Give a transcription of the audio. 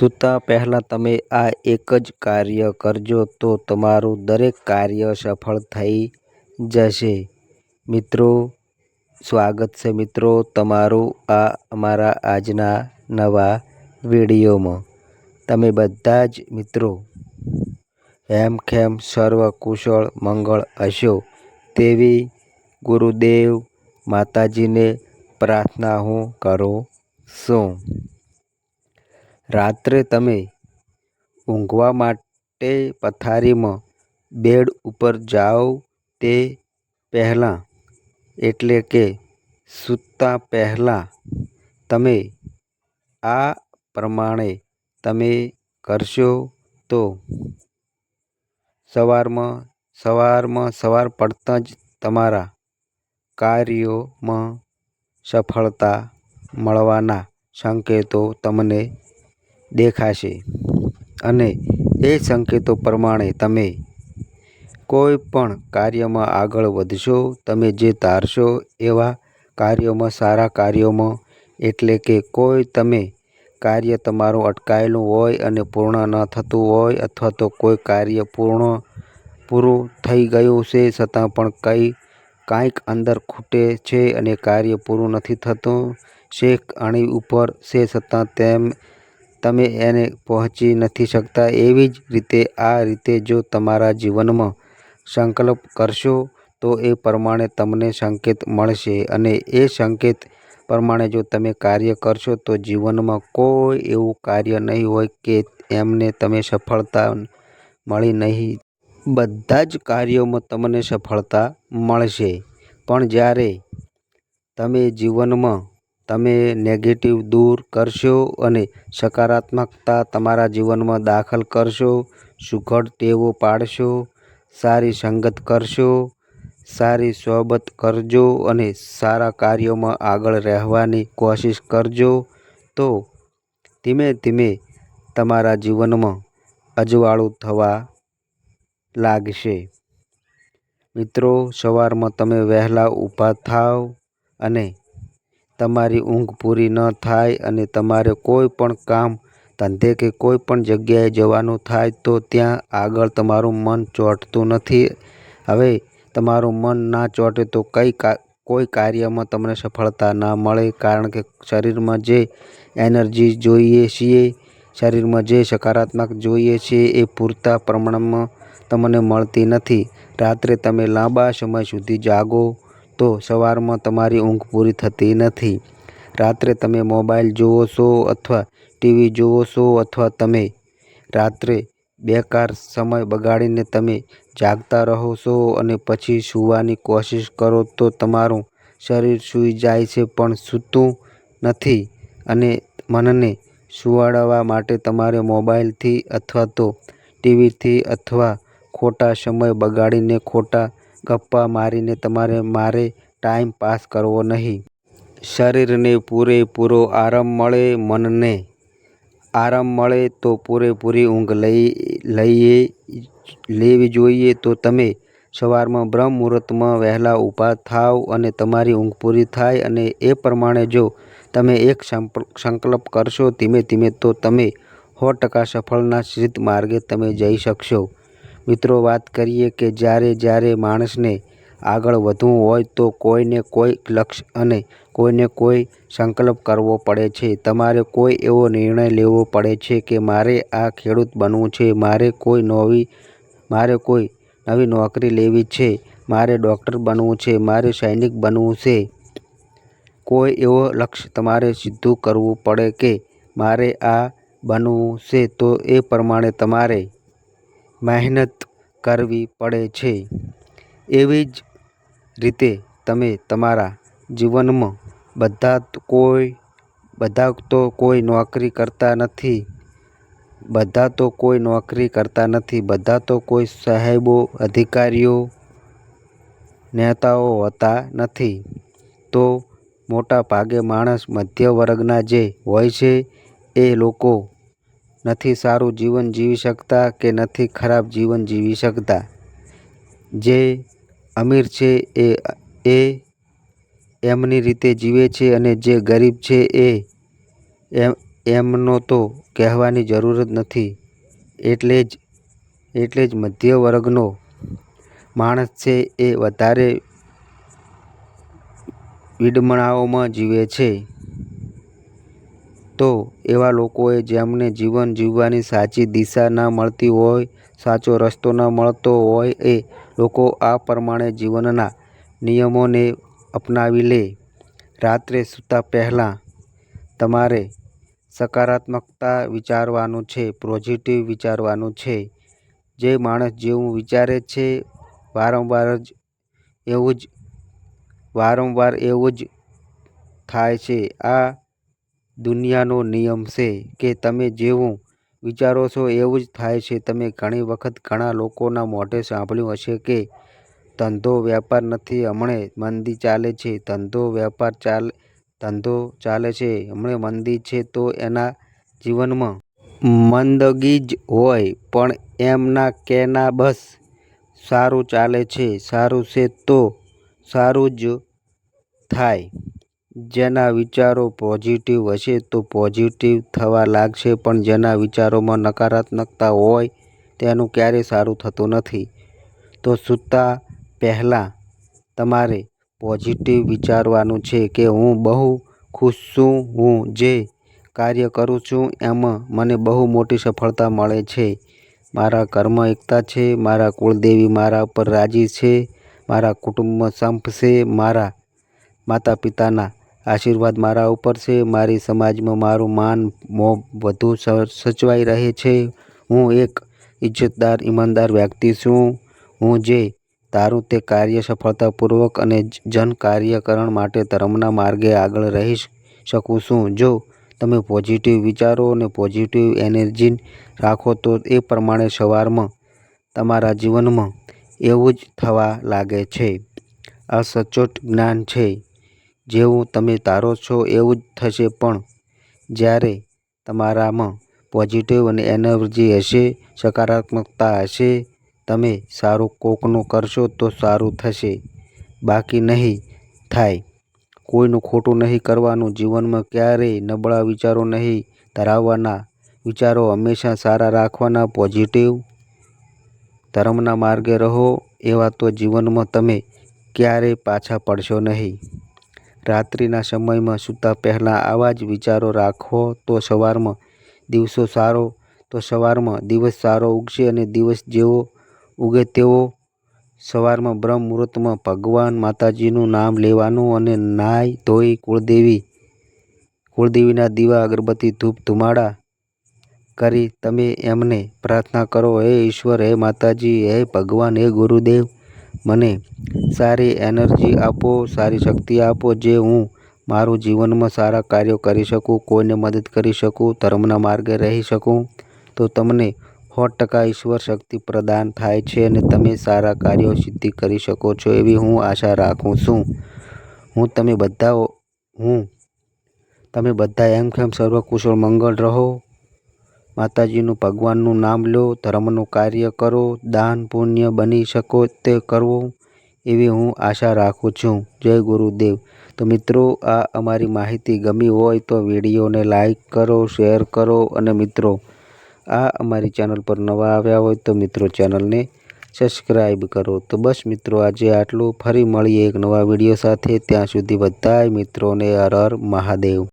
સૂતા પહેલાં તમે આ એક જ કાર્ય કરજો તો તમારું દરેક કાર્ય સફળ થઈ જશે. મિત્રો, સ્વાગત છે મિત્રો તમારું આ અમારા આજના નવા વિડીયોમાં. તમે બધા જ મિત્રો હેમખેમ સર્વ કુશળ મંગળ હશો તેવી ગુરુદેવ માતાજીને પ્રાર્થના હું કરું છું. રાત્રે તમે ઊંઘવા માટે પથારીમાં બેડ ઉપર જાઓ તે પહેલાં, એટલે કે સૂતા પહેલાં, તમે આ પ્રમાણે તમે કરશો તો સવારમાં સવારમાં સવાર પડતાં જ તમારા કાર્યોમાં સફળતા મળવાના સંકેતો તમને દેખાશે અને એ સંકેતો પ્રમાણે તમે કોઈ પણ કાર્યમાં આગળ વધશો. તમે જે ધારશો એવા કાર્યોમાં, સારા કાર્યોમાં, એટલે કે કોઈ તમે કાર્ય તમારું અટકાયેલું હોય અને પૂર્ણ ન થતું હોય અથવા તો કોઈ કાર્ય પૂર્ણ, પૂરું થઈ ગયું છે છતાં પણ કંઈ, કાંઈક અંદર ખૂટે છે અને કાર્ય પૂરું નથી થતું. છેક અણી ઉપર છે છતાં તેમ તમે એને પહોંચી નથી શકતા. એવી જ રીતે આ રીતે જો તમારા જીવનમાં સંકલ્પ કરશો, તો એ પ્રમાણે તમને સંકેત મળશે અને એ સંકેત પ્રમાણે જો તમે કાર્ય કરશો, તો જીવનમાં કોઈ એવું કાર્ય નહીં હોય કે એમને તમે સફળતા મળી નહીં. બધા જ કાર્યોમાં તમને સફળતા મળશે. પણ જ્યારે તમે જીવનમાં તમે નેગેટિવ દૂર કરશો અને સકારાત્મકતા તમારા જીવનમાં દાખલ કરશો, સુઘડ ટેવો પાડશો, સારી સંગત કરશો, સારી સોબત કરજો અને સારા કાર્યોમાં આગળ રહેવાની કોશિશ કરજો તો ધીમે ધીમે તમારા જીવનમાં અજવાળું થવા લાગશે. મિત્રો સવારમાં તમે વહેલા ઊભા થાવ અને તમારી ઊંઘ પૂરી ન થાય અને તમારે કોઈ પણ કામ ધંધે કે કોઈ પણ જગ્યાએ જવાનું થાય તો ત્યાં આગળ તમારું મન ચોંટતું નથી. હવે તમારું મન ના ચોંટે તો કઈ કોઈ કાર્યમાં તમને સફળતા ના મળે કારણ કે શરીરમાં જે એનર્જી જોઈએ છીએ, શરીરમાં જે સકારાત્મક જોઈએ છે એ પૂરતા પ્રમાણમાં તમને મળતી નથી. રાત્રે તમે લાંબા સમય સુધી જાગો તો સવારમાં તમારી ઊંઘ પૂરી થતી નથી. રાત્રે તમે મોબાઈલ જુઓ છો અથવા ટીવી જુઓ છો અથવા તમે રાત્રે બેકાર સમય બગાડીને તમે જાગતા રહો છો અને પછી સૂવાની કોશિશ કરો તો તમારું શરીર સૂઈ જાય છે પણ સૂતું નથી અને મનને સુવાડવા માટે તમારે મોબાઈલથી અથવા તો ટીવીથી અથવા ખોટા સમય બગાડીને ખોટા ગપ્પા મારીને તમારે મારે ટાઈમ પાસ કરવો નહીં. શરીરને પૂરેપૂરો આરામ મળે, મનને આરામ મળે તો પૂરેપૂરી ઊંઘ લઈ લઈએ લેવી જોઈએ. તો તમે સવારમાં બ્રહ્મ મુહૂર્તમાં વહેલા ઊભા થાવ અને તમારી ઊંઘ પૂરી થાય અને એ પ્રમાણે જો તમે એક સંકલ્પ કરશો ધીમે ધીમે તો તમે સો ટકા સફળના સિદ્ધ માર્ગે તમે જઈ શકશો. મિત્રો વાત કરીએ કે જ્યારે જ્યારે માણસને આગળ વધવું હોય તો કોઈને કોઈ લક્ષ્ય અને કોઈને કોઈ સંકલ્પ કરવો પડે છે. તમારે કોઈ એવો નિર્ણય લેવો પડે છે કે મારે આ ખેડૂત બનવું છે, મારે કોઈ નવી મારે કોઈ નવી નોકરી લેવી છે, મારે ડૉક્ટર બનવું છે, મારે સૈનિક બનવું છે. કોઈ એવો લક્ષ્ય તમારે સીધું કરવું પડે કે મારે આ બનવું છે તો એ પ્રમાણે તમારે મહેનત કરવી પડે છે. એવી જ રીતે તમે તમારા જીવનમાં બધા કોઈ બધા તો કોઈ નોકરી કરતા નથી બધા તો કોઈ નોકરી કરતા નથી, બધા તો કોઈ સાહેબો, અધિકારીઓ, નેતાઓ હોતા નથી. તો મોટા ભાગે માણસ મધ્ય વર્ગના જે હોય છે એ લોકો નથી સારું જીવન જીવી શકતા કે નથી ખરાબ જીવન જીવી શકતા. જે અમીર છે એ એ એમની રીતે જીવે છે અને જે ગરીબ છે એ એમનો તો કહેવાની જરૂર જ નથી. એટલે જ એટલે જ મધ્ય વર્ગનો માણસ છે એ વધારે વિડમણાઓમાં જીવે છે. તો એવા લોકોએ જેમને જીવન જીવવાની સાચી દિશા ન મળતી હોય, સાચો રસ્તો ન મળતો હોય એ લોકો આ પ્રમાણે જીવનના નિયમોને અપનાવી લે. રાત્રે સૂતા પહેલાં તમારે સકારાત્મકતા વિચારવાનું છે, પોઝિટિવ વિચારવાનું છે. જે માણસ જેવું વિચારે છે વારંવાર જ એવું જ વારંવાર એવું જ થાય છે. આ દુનિયાનો નિયમ છે કે તમે જેવું વિચારો છો એવું જ થાય છે. તમે ઘણી વખત ઘણા લોકોના મોઢે સાંભળ્યું હશે કે ધંધો વ્યાપાર નથી હમણે મંદી ચાલે છે, ધંધો વ્યાપાર ચાલે ધંધો ચાલે છે હમણે મંદી છે તો એના જીવનમાં મંદગી જ હોય. પણ એમના કેના બસ સારું ચાલે છે, સારું છે તો સારું જ થાય. જેના વિચારો પોઝિટિવ હશે તો પોઝિટિવ થવા લાગશે પણ જેના વિચારોમાં નકારાત્મકતા હોય તેનું ક્યારેય સારું થતું નથી. તો સૂતા પહેલાં તમારે પોઝિટિવ વિચારવાનું છે કે હું બહુ ખુશ છું, હું જે કાર્ય કરું છું એમાં મને બહુ મોટી સફળતા મળે છે, મારા કર્મ એકતા છે, મારા કુળદેવી મારા ઉપર રાજી છે, મારા કુટુંબમાં સંપ છે, મારા માતા-પિતાના આશીર્વાદ મારા ઉપર છે, મારી સમાજમાં મારું માન મોભ વધુ સચવાઈ રહે છે, હું એક ઇજ્જતદાર, ઈમાનદાર વ્યક્તિ છું, હું જે તારું તે કાર્ય સફળતાપૂર્વક અને જન કાર્યકરણ માટે ધર્મના માર્ગે આગળ રહી શકું છું. જો તમે પોઝિટિવ વિચારો અને પોઝિટિવ એનર્જી રાખો તો એ પ્રમાણે સવારમાં તમારા જીવનમાં એવું જ થવા લાગે છે. આ સચોટ જ્ઞાન છે. જેવું તમે તારો છો એવું જ થશે પણ જ્યારે તમારામાં પોઝિટિવ અને એનર્જી હશે, સકારાત્મકતા હશે, તમે સારું કોકનું કરશો તો સારું થશે, બાકી નહીં થાય. કોઈનું ખોટું નહીં કરવાનું, જીવનમાં ક્યારેય નબળા વિચારો નહીં ધરાવવાના, વિચારો હંમેશા સારા રાખવાના, પોઝિટિવ ધર્મના માર્ગે રહો એવા તો જીવનમાં તમે ક્યારેય પાછા પડશો નહીં. રાત્રિના સમયમાં સૂતા પહેલાં આવા જ વિચારો રાખો તો સવારમાં દિવસો સારો તો સવારમાં દિવસ સારો ઉગશે અને દિવસ જેવો ઉગે તેવો સવારમાં બ્રહ્મ મુહૂર્તમાં ભગવાન માતાજીનું નામ લેવાનું અને નાય ધોઈ કુળદેવી કુળદેવીના દીવા, અગરબત્તી, ધૂપ ધુમાડા કરી તમે એમને પ્રાર્થના કરો હે ઈશ્વર, હે માતાજી, હે ભગવાન, હે ગુરુદેવ મને સારી એનર્જી આપો, સારી શક્તિ આપો જે હું મારું જીવનમાં સારા કાર્યો કરી શકું, કોઈને મદદ કરી શકું, ધર્મના માર્ગે રહી શકું. તો તમને સો ટકા ઈશ્વર શક્તિ પ્રદાન થાય છે અને તમે સારા કાર્યો સિદ્ધિ કરી શકો છો એવી હું આશા રાખું છું. હું તમે બધા હું તમે બધા એમ સર્વ કુશળ મંગળ રહો, માતાજીનું, ભગવાનનું નામ લો, ધર્મનું કાર્ય કરો, દાન પુણ્ય બની શકો તે કરવો એવી હું આશા રાખું છું. જય ગુરુદેવ. તો મિત્રો આ અમારી માહિતી ગમી હોય તો વિડીયોને લાઈક કરો, શેર કરો અને મિત્રો આ અમારી ચેનલ પર નવા આવ્યા હોય તો મિત્રો ચેનલને સબસ્ક્રાઈબ કરો. તો બસ મિત્રો આજે આટલું ફરી મળીએ એક નવા વીડિયો સાથે ત્યાં સુધી બધાય મિત્રોને હર હર મહાદેવ.